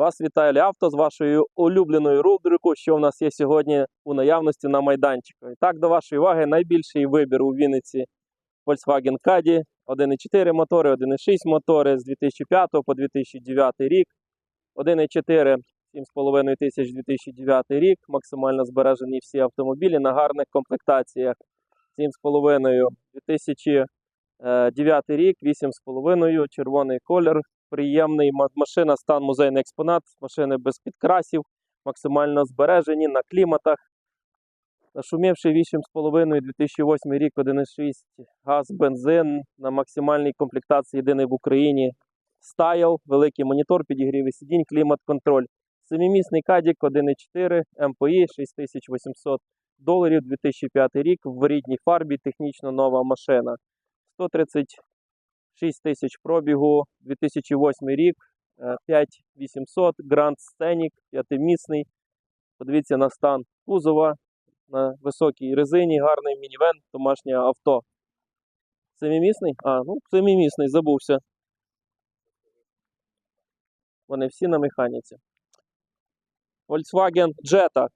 Вас вітає Авто з вашою улюбленою рубрикою, що в нас є сьогодні у наявності на майданчику. І так, до вашої уваги, найбільший вибір у Вінниці Volkswagen Caddy. 1.4 мотори, 1.6 мотори з 2005 по 2009 рік. 1.4 7,5 тисяч 2009 рік. Максимально збережені всі автомобілі на гарних комплектаціях. 7,5 2009 рік, 8,5 червоний колір приємний. Машина стан музейний експонат, машини без підкрасів, максимально збережені на кліматах. Нашумівший 8,5 2008 рік 1,6 газ, бензин на максимальній комплектації єдиний в Україні. Стайл, великий монітор, підігріви сидінь, клімат-контроль. Семимісний кадік 1,4 МПІ 6800 доларів 2005 рік в рідній фарбі, технічно нова машина. 136 тисяч пробігу, 2008 рік, е, 5800, Grand Scenic, п'ятимісний. Подивіться на стан кузова, на високій резині, гарний мінівен, домашнє авто. Семимісний? А, ну, семимісний, забувся. Вони всі на механіці. Volkswagen Jetta.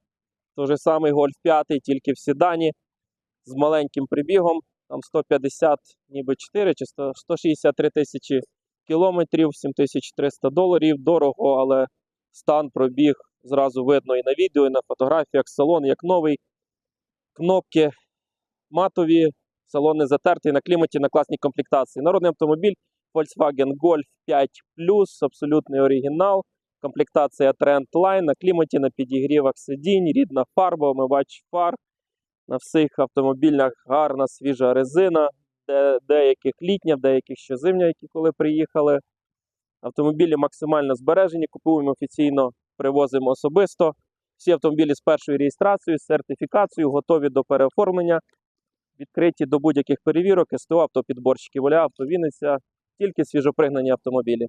Той же самий Golf 5, тільки в седані з маленьким прибігом. Там 150, ніби 4 чи 163 тисячі кілометрів, 7300 доларів. Дорого, але стан пробіг зразу видно і на відео, і на фотографіях. Салон як новий. Кнопки матові, салон не затертий на кліматі, на класній комплектації. Народний автомобіль Volkswagen Golf 5 абсолютний оригінал. Комплектація Trendline на кліматі, на підігрівах сидінь, рідна фарба, омивач фар. На всіх автомобілях гарна свіжа резина, де, деяких літня, деяких ще зимня, які коли приїхали. Автомобілі максимально збережені, купуємо офіційно, привозимо особисто. Всі автомобілі з першою реєстрацією, з сертифікацією, готові до переоформлення, відкриті до будь-яких перевірок, СТО, автопідборщики воля, автовінниця, тільки свіжопригнані автомобілі.